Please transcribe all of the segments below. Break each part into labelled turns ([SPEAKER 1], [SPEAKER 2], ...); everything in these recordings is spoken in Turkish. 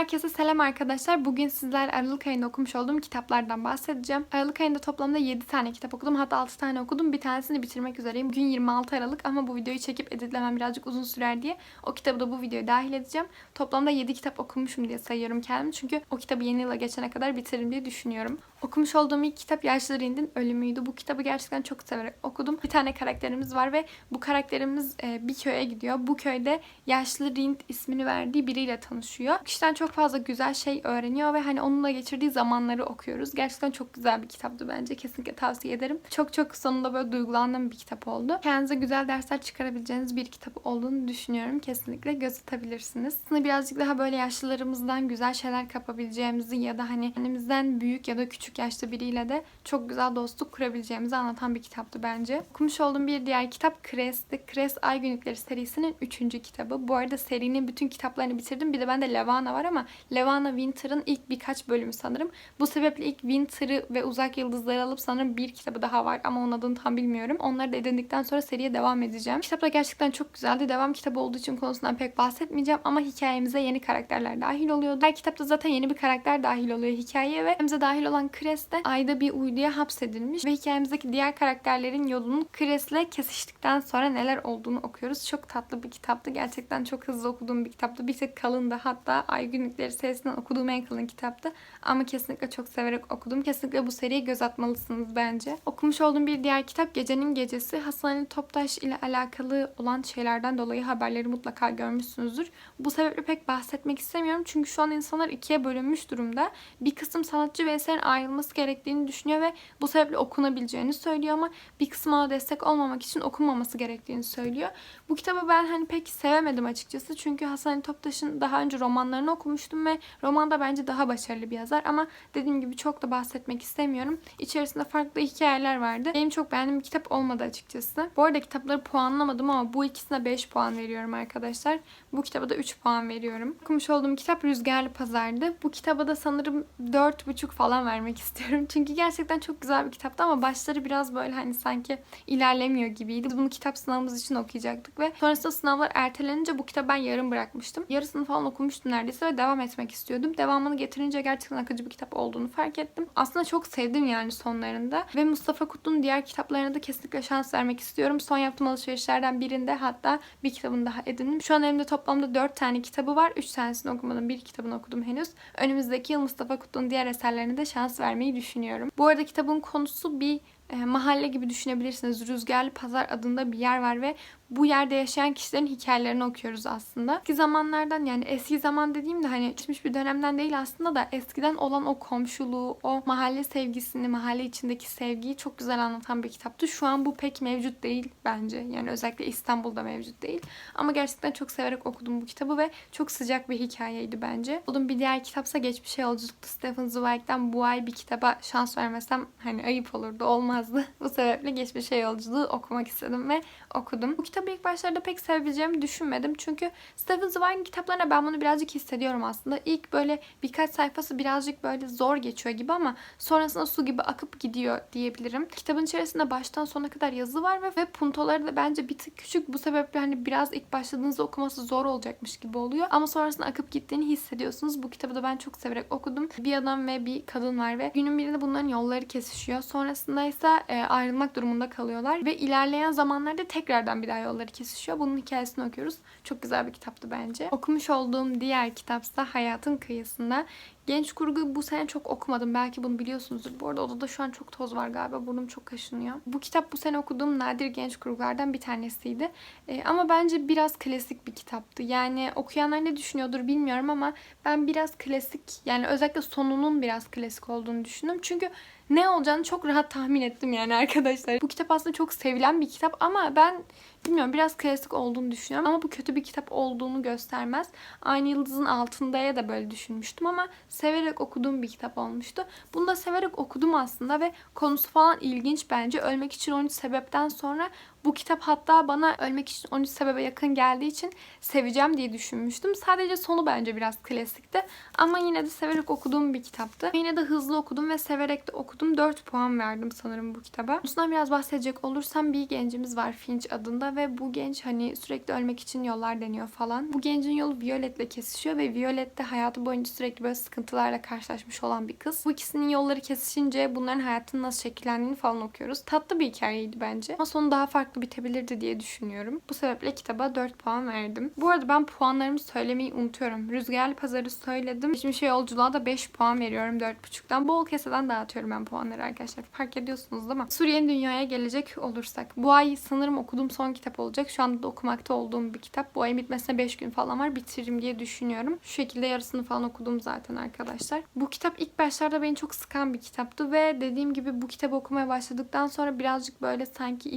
[SPEAKER 1] Herkese selam arkadaşlar. Bugün sizler Aralık ayında okumuş olduğum kitaplardan bahsedeceğim. Aralık ayında toplamda 7 tane kitap okudum. Hatta 6 tane okudum. Bir tanesini bitirmek üzereyim. Bugün 26 Aralık ama bu videoyu çekip editlemem birazcık uzun sürer diye o kitabı da bu videoya dahil edeceğim. Toplamda 7 kitap okumuşum diye sayıyorum kendimi. Çünkü o kitabı yeni yıla geçene kadar bitiririm diye düşünüyorum. Okumuş olduğum ilk kitap Yaşlı Rind'in Ölümüydü. Bu kitabı gerçekten çok severek okudum. Bir tane karakterimiz var ve bu karakterimiz e, bir köye gidiyor. Bu köyde Yaşlı Rind ismini verdiği biriyle tanışıyor. Bu kişiden çok fazla güzel şey öğreniyor ve hani onunla geçirdiği zamanları okuyoruz. Gerçekten çok güzel bir kitaptı bence. Kesinlikle tavsiye ederim. Çok çok sonunda böyle duygulandığım bir kitap oldu. Kendinize güzel dersler çıkarabileceğiniz bir kitap olduğunu düşünüyorum. Kesinlikle göz atabilirsiniz. Aslında birazcık daha böyle yaşlılarımızdan güzel şeyler kapabileceğimizi ya da hani kendimizden büyük ya da küçük yaşta biriyle de çok güzel dostluk kurabileceğimizi anlatan bir kitaptı bence. Okumuş olduğum bir diğer kitap Kres'ti. Kres Ay Günlükleri serisinin 3. kitabı. Bu arada serinin bütün kitaplarını bitirdim. Bir de bende Levana var ama Levana Winter'ın ilk birkaç bölümü sanırım. Bu sebeple ilk Winter'ı ve Uzak Yıldızları alıp sanırım bir kitabı daha var ama onun adını tam bilmiyorum. Onları da edindikten sonra seriye devam edeceğim. Kitap da gerçekten çok güzeldi. Devam kitabı olduğu için konusundan pek bahsetmeyeceğim ama hikayemize yeni karakterler dahil oluyordu. Her kitapta zaten yeni bir karakter dahil oluyor hikayeye ve hikayemize dahil olan Kres de ayda bir uyduya hapsedilmiş ve hikayemizdeki diğer karakterlerin yolunun Kres'le kesiştikten sonra neler olduğunu okuyoruz. Çok tatlı bir kitaptı. Gerçekten çok hızlı okuduğum bir kitaptı. Bir tık kalındı. Hatta Ay Günlükleri serisinden okuduğum en kalın kitaptı. Ama kesinlikle çok severek okudum. Kesinlikle bu seriye göz atmalısınız bence. Okumuş olduğum bir diğer kitap Gecenin Gecesi. Hasan Ali Toptaş ile alakalı olan şeylerden dolayı haberleri mutlaka görmüşsünüzdür. Bu sebeple pek bahsetmek istemiyorum. Çünkü şu an insanlar ikiye bölünmüş durumda. Bir kısım sanatçı ve eserin ayrılması gerektiğini düşünüyor ve bu sebeple okunabileceğini söylüyor ama bir kısmı ona destek olmamak için okunmaması gerektiğini söylüyor. Bu kitabı ben hani pek sevemedim açıkçası. Çünkü Hasan Ali Toptaş'ın daha önce romanlarını okumuştum ve romanda bence daha başarılı bir yazar ama dediğim gibi çok da bahsetmek istemiyorum. İçerisinde farklı hikayeler vardı. Benim çok beğendiğim bir kitap olmadı açıkçası. Bu arada kitapları puanlamadım ama bu ikisine 5 puan veriyorum arkadaşlar. Bu kitaba da 3 puan veriyorum. Okumuş olduğum kitap Rüzgarlı Pazar'dı. Bu kitaba da sanırım 4,5 falan vermek istiyorum. Çünkü gerçekten çok güzel bir kitaptı ama başları biraz böyle hani sanki ilerlemiyor gibiydi. Biz bunu kitap sınavımız için okuyacaktık ve sonrasında sınavlar ertelenince bu kitabı ben yarım bırakmıştım. Yarısını falan okumuştum neredeyse ve devam etmek istiyordum. Devamını getirince gerçekten akıcı bir kitap olduğunu fark ettim. Aslında çok sevdim yani sonlarında ve Mustafa Kutlu'nun diğer kitaplarına da kesinlikle şans vermek istiyorum. Son yaptığım alışverişlerden birinde hatta bir kitabını daha edindim. Şu an elimde toplamda 4 tane kitabı var. 3 tanesini okumadım. Bir kitabını okudum henüz. Önümüzdeki yıl Mustafa Kutlu'nun diğer eserlerine de şans vermeyi düşünüyorum. Bu arada kitabın konusu bir e, mahalle gibi düşünebilirsiniz. Rüzgarlı Pazar adında bir yer var ve bu yerde yaşayan kişilerin hikayelerini okuyoruz aslında. Eski zamanlardan yani eski zaman dediğimde hani geçmiş bir dönemden değil aslında da eskiden olan o komşuluğu, o mahalle sevgisini, mahalle içindeki sevgiyi çok güzel anlatan bir kitaptı. Şu an bu pek mevcut değil bence. Yani özellikle İstanbul'da mevcut değil. Ama gerçekten çok severek okudum bu kitabı ve çok sıcak bir hikayeydi bence. Bunun bir diğer kitapsa Geçmişe Yolculuktu. Stephen Zweig'den bu ay bir kitaba şans vermesem hani ayıp olurdu, olmazdı. bu sebeple Geçmişe Yolculuğu okumak istedim ve okudum. Bu kitabı ilk başlarda pek sevebileceğimi düşünmedim. Çünkü Stephen Zweig'in kitaplarına ben bunu birazcık hissediyorum aslında. İlk böyle birkaç sayfası birazcık böyle zor geçiyor gibi ama sonrasında su gibi akıp gidiyor diyebilirim. Kitabın içerisinde baştan sona kadar yazı var ve, ve puntoları da bence bir tık küçük. Bu sebeple hani biraz ilk başladığınızda okuması zor olacakmış gibi oluyor. Ama sonrasında akıp gittiğini hissediyorsunuz. Bu kitabı da ben çok severek okudum. Bir adam ve bir kadın var ve günün birinde bunların yolları kesişiyor. Sonrasında ise e, ayrılmak durumunda kalıyorlar ve ilerleyen zamanlarda tekrardan bir daha yolları kesişiyor. Bunun hikayesini okuyoruz. Çok güzel bir kitaptı bence. Okumuş olduğum diğer kitapsa Hayatın Kıyısında. Genç kurgu bu sene çok okumadım. Belki bunu biliyorsunuzdur. Bu arada odada şu an çok toz var galiba. Burnum çok kaşınıyor. Bu kitap bu sene okuduğum nadir genç kurgulardan bir tanesiydi. Ee, ama bence biraz klasik bir kitaptı. Yani okuyanlar ne düşünüyordur bilmiyorum ama ben biraz klasik yani özellikle sonunun biraz klasik olduğunu düşündüm. Çünkü ne olacağını çok rahat tahmin ettim yani arkadaşlar. Bu kitap aslında çok sevilen bir kitap ama ben bilmiyorum biraz klasik olduğunu düşünüyorum. Ama bu kötü bir kitap olduğunu göstermez. Aynı Yıldızın Altında'ya da böyle düşünmüştüm ama severek okuduğum bir kitap olmuştu. Bunu da severek okudum aslında ve konusu falan ilginç bence. Ölmek için 13 sebepten sonra Bu kitap hatta bana ölmek için 13 sebebe yakın geldiği için seveceğim diye düşünmüştüm. Sadece sonu bence biraz klasikti. Ama yine de severek okuduğum bir kitaptı. Yine de hızlı okudum ve severek de okudum. 4 puan verdim sanırım bu kitaba. Bundan biraz bahsedecek olursam bir gencimiz var Finch adında ve bu genç hani sürekli ölmek için yollar deniyor falan. Bu gencin yolu Violet'le kesişiyor ve Violet de hayatı boyunca sürekli böyle sıkıntılarla karşılaşmış olan bir kız. Bu ikisinin yolları kesişince bunların hayatının nasıl şekillendiğini falan okuyoruz. Tatlı bir hikayeydi bence. Ama sonu daha farklı bitebilirdi diye düşünüyorum. Bu sebeple kitaba 4 puan verdim. Bu arada ben puanlarımı söylemeyi unutuyorum. Rüzgarlı Pazarı söyledim. Geçmişe yolculuğa da 5 puan veriyorum 4.5'tan. Bol keseden dağıtıyorum ben puanları arkadaşlar. Fark ediyorsunuz değil mi? Suriye'nin dünyaya gelecek olursak. Bu ay sanırım okuduğum son kitap olacak. Şu anda da okumakta olduğum bir kitap. Bu ayın bitmesine 5 gün falan var. Bitiririm diye düşünüyorum. Şu şekilde yarısını falan okudum zaten arkadaşlar. Bu kitap ilk başlarda beni çok sıkan bir kitaptı ve dediğim gibi bu kitabı okumaya başladıktan sonra birazcık böyle sanki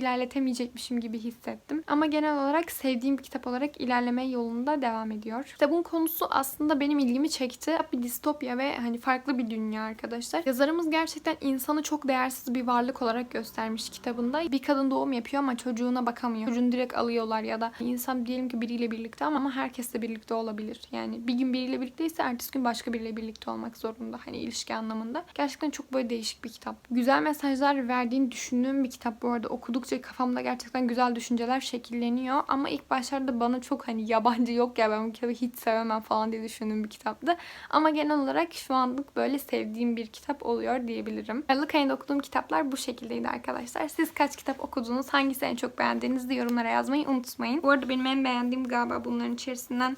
[SPEAKER 1] ilerletemeyecekmişim gibi hissettim. Ama genel olarak sevdiğim bir kitap olarak ilerleme yolunda devam ediyor. Kitabın konusu aslında benim ilgimi çekti. Bir distopya ve hani farklı bir dünya arkadaşlar. Yazarımız gerçekten insanı çok değersiz bir varlık olarak göstermiş kitabında. Bir kadın doğum yapıyor ama çocuğuna bakamıyor. Çocuğunu direkt alıyorlar ya da insan diyelim ki biriyle birlikte ama, ama herkesle birlikte olabilir. Yani bir gün biriyle birlikteyse ertesi gün başka biriyle birlikte olmak zorunda. Hani ilişki anlamında. Gerçekten çok böyle değişik bir kitap. Güzel mesajlar verdiğini düşündüğüm bir kitap bu arada. Okudukça kafamda gerçekten güzel düşünceler şekilleniyor. Ama ilk başlarda bana çok hani yabancı yok ya ben bu kitabı hiç sevemem falan diye düşündüğüm bir kitaptı. Ama genel olarak şu anlık böyle sevdiğim bir kitap oluyor diyebilirim. Aralık ayında okuduğum kitaplar bu şekildeydi arkadaşlar. Siz kaç kitap okudunuz? Hangisi en çok beğendiğinizi yorumlara yazmayı unutmayın. Bu arada benim en beğendiğim galiba bunların içerisinden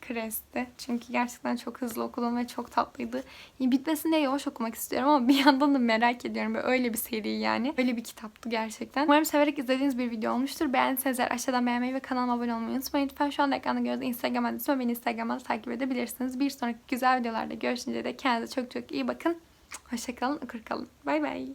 [SPEAKER 1] Kres'ti. Çünkü gerçekten çok hızlı okudum ve çok tatlıydı. Bitmesini de yavaş okumak istiyorum ama bir yandan da merak ediyorum. Böyle öyle bir seri yani. Öyle bir kitaptı gerçekten. Umarım severek izlediğiniz bir video olmuştur. Beğendiyseniz eğer aşağıdan beğenmeyi ve kanalıma abone olmayı unutmayın. Lütfen şu anda ekranda gördüğünüz Instagram adresime beni Instagram'dan takip edebilirsiniz. Bir sonraki güzel videolarda görüşünce de kendinize çok çok iyi bakın. Hoşçakalın, okur kalın. Bay bay.